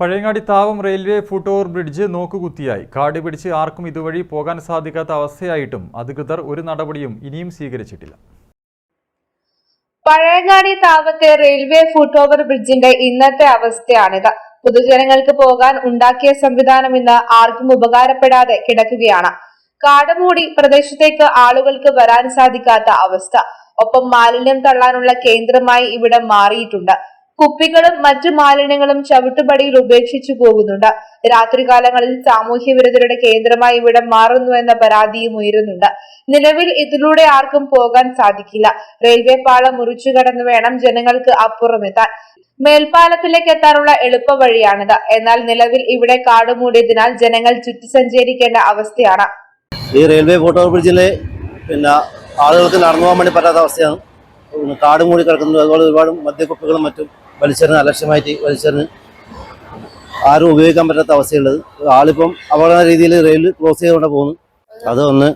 Pazhayangadi Thavam railway foot over bridge നോക്കുകുത്തിയായി. കാട് പിടിച്ച് ആർക്കും ഇതുവഴി പോകാൻ സാധിക്കാത്ത അവസ്ഥയായിട്ടും അധികൃതർ ഒരു നടപടിയും ഇനിയും സ്വീകരിച്ചിട്ടില്ല. പഴയങ്ങാടി താവത്തെ റെയിൽവേ ഫുട് ഓവർ ബ്രിഡ്ജിന്റെ ഇന്നത്തെ അവസ്ഥയാണിത്. പൊതുജനങ്ങൾക്ക് പോകാൻ ഉണ്ടാക്കിയ സംവിധാനം ഇന്ന് ആർക്കും ഉപകാരപ്പെടാതെ കിടക്കുകയാണ്. കാടമൂടി പ്രദേശത്തേക്ക് ആളുകൾക്ക് വരാൻ സാധിക്കാത്ത അവസ്ഥ. ഒപ്പം മാലിന്യം തള്ളാനുള്ള കേന്ദ്രമായി ഇവിടെ മാറിയിട്ടുണ്ട്. കുപ്പികളും മറ്റു മാലിന്യങ്ങളും ചവിട്ടുപടിയിൽ ഉപേക്ഷിച്ചു പോകുന്നുണ്ട്. രാത്രികാലങ്ങളിൽ സാമൂഹ്യ വിരുദ്ധരുടെ കേന്ദ്രമായി ഇവിടെ മാറുന്നുവെന്ന പരാതിയും ഉയരുന്നുണ്ട്. നിലവിൽ ഇതിലൂടെ ആർക്കും പോകാൻ സാധിക്കില്ല. റെയിൽവേ പാളം മുറിച്ചു കടന്നു വേണം ജനങ്ങൾക്ക് അപ്പുറമെത്താൻ. മേൽപ്പാലത്തിലേക്ക് എത്താനുള്ള എളുപ്പ വഴിയാണിത്. എന്നാൽ നിലവിൽ ഇവിടെ കാടുമൂടിയതിനാൽ ജനങ്ങൾ ചുറ്റി സഞ്ചരിക്കേണ്ട അവസ്ഥയാണ്. ഈ റെയിൽവേ ബ്രിഡ്ജിലെ പിന്നെ ആളുകൾക്ക് നടന്നു പോകാൻ വേണ്ടി പറ്റാത്ത അവസ്ഥയാണ്. കാട് കൂടി കിടക്കുന്നത് അതുപോലെ ഒരുപാട് മദ്യക്കുപ്പികളും മറ്റും വലിച്ചെറിഞ്ഞ് അലക്ഷ്യമായിട്ട് വലിച്ചെറിഞ്ഞ് ആരും ഉപയോഗിക്കാൻ പറ്റാത്ത അവസ്ഥയുള്ളത്. ആളിപ്പം അപകട രീതിയിൽ റെയിൽ ക്രോസ് ചെയ്തുകൊണ്ട് പോകുന്നു. അത് ഒന്ന്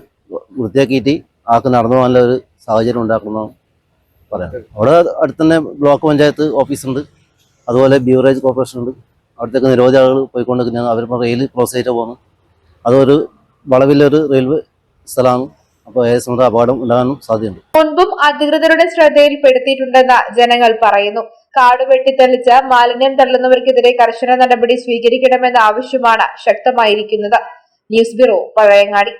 വൃത്തിയാക്കിയിട്ട് ആൾക്ക് നടന്നു പോകാനുള്ള ഒരു സാഹചര്യം ഉണ്ടാക്കണം പറയാം. അവിടെ അടുത്തന്നെ ബ്ലോക്ക് പഞ്ചായത്ത് ഓഫീസുണ്ട്. അതുപോലെ ബ്യൂറേജ് കോർപ്പറേഷൻ ഉണ്ട്. അവിടത്തേക്ക് നിരവധി ആളുകൾ പോയിക്കൊണ്ടിരിക്കുന്ന. അവരിപ്പോൾ റെയിൽ ക്രോസ് ചെയ്തിട്ട് പോകുന്നു അതൊരു വളവിലൊരു റെയിൽവേ സ്ഥലമാണ്. അപ്പോൾ മുൻപും അധികൃതരുടെ ശ്രദ്ധയിൽപ്പെടുത്തിയിട്ടുണ്ടെന്ന് ജനങ്ങൾ പറയുന്നു. കാട് വെട്ടിത്തെളിച്ച് മാലിന്യം തള്ളുന്നവർക്കെതിരെ കർശന നടപടി സ്വീകരിക്കണമെന്ന ആവശ്യമാണ് ശക്തമായിരിക്കുന്നത്. News bureau Pazhayangadi.